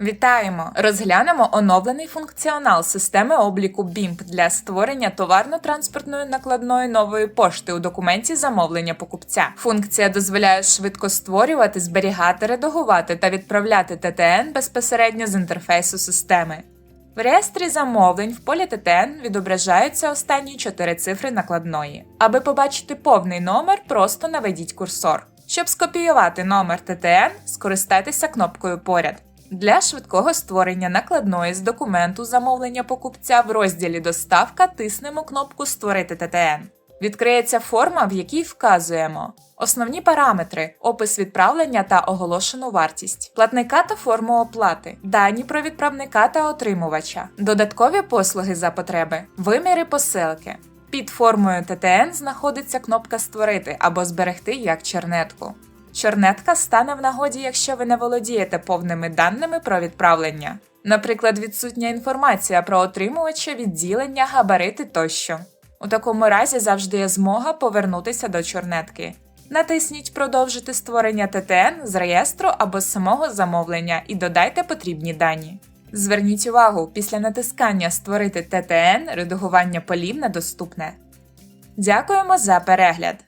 Вітаємо! Розглянемо оновлений функціонал системи обліку BIMP для створення товарно-транспортної накладної нової пошти у документі замовлення покупця. Функція дозволяє швидко створювати, зберігати, редагувати та відправляти ТТН безпосередньо з інтерфейсу системи. В реєстрі замовлень в полі ТТН відображаються останні чотири цифри накладної. Аби побачити повний номер, просто наведіть курсор. Щоб скопіювати номер ТТН, скористайтеся кнопкою поряд. Для швидкого створення накладної з документу замовлення покупця в розділі Доставка тиснемо кнопку Створити ТТН. Відкриється форма, в якій вказуємо основні параметри, опис відправлення та оголошену вартість, платника та форму оплати, дані про відправника та отримувача, додаткові послуги за потреби, виміри посилки. Під формою ТТН знаходиться кнопка Створити або зберегти як чернетку. Чорнетка стане в нагоді, якщо ви не володієте повними даними про відправлення, наприклад, відсутня інформація про отримувача, відділення, габарити тощо. У такому разі завжди є змога повернутися до чорнетки. Натисніть Продовжити створення ТТН з реєстру або з самого замовлення і додайте потрібні дані. Зверніть увагу, після натискання Створити ТТН редагування полів недоступне. Дякуємо за перегляд!